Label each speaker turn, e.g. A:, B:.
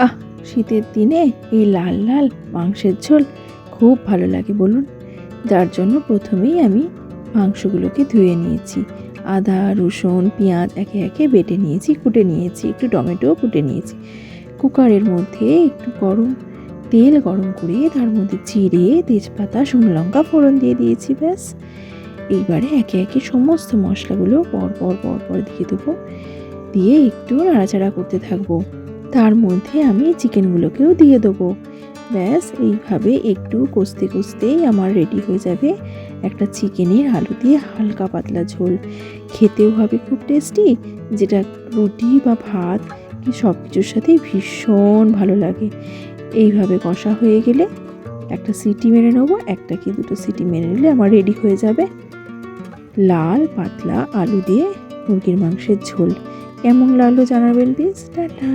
A: আহ, শীতের দিনে এই লাল লাল মাংসের ঝোল খুব ভালো লাগে বলুন। যার জন্য প্রথমেই আমি মাংসগুলোকে ধুয়ে নিয়েছি। আদা, রসুন, পেঁয়াজ একে একে বেটে নিয়েছি, কুটে নিয়েছি, একটু টমেটোও কুটে নিয়েছি। কুকারের মধ্যে একটু গরম তেল গরম করে তার মধ্যে জিরে, তেজপাতা, শুকনো লঙ্কা ফোড়ন দিয়ে দিয়েছি ব্যাস। এইবারে একে একে সমস্ত মশলাগুলো পর পর পর পর দিয়ে দেবো। দিয়ে একটু নাড়াচাড়া করতে থাকব। তার মধ্যে আমি চিকেনগুলোকেও দিয়ে দেবো। ব্যাস, এইভাবে একটু কষতে কষতেই আমার রেডি হয়ে যাবে একটা চিকেনের আলু দিয়ে হালকা পাতলা ঝোল। খেতেও হবে খুব টেস্টি যেটা রুটি বা ভাত কি সব কিছুর সাথেই ভীষণ ভালো লাগে। এইভাবে কষা হয়ে গেলে একটা সিটি মেরে নেব, একটা কি দুটো সিটি মেরে নিলে আমার রেডি হয়ে যাবে। লাল পাতলা আলু দিয়ে মুরগির মাংসের ঝোল। কেমন লাগল জানাবেন প্লিজ টাটা।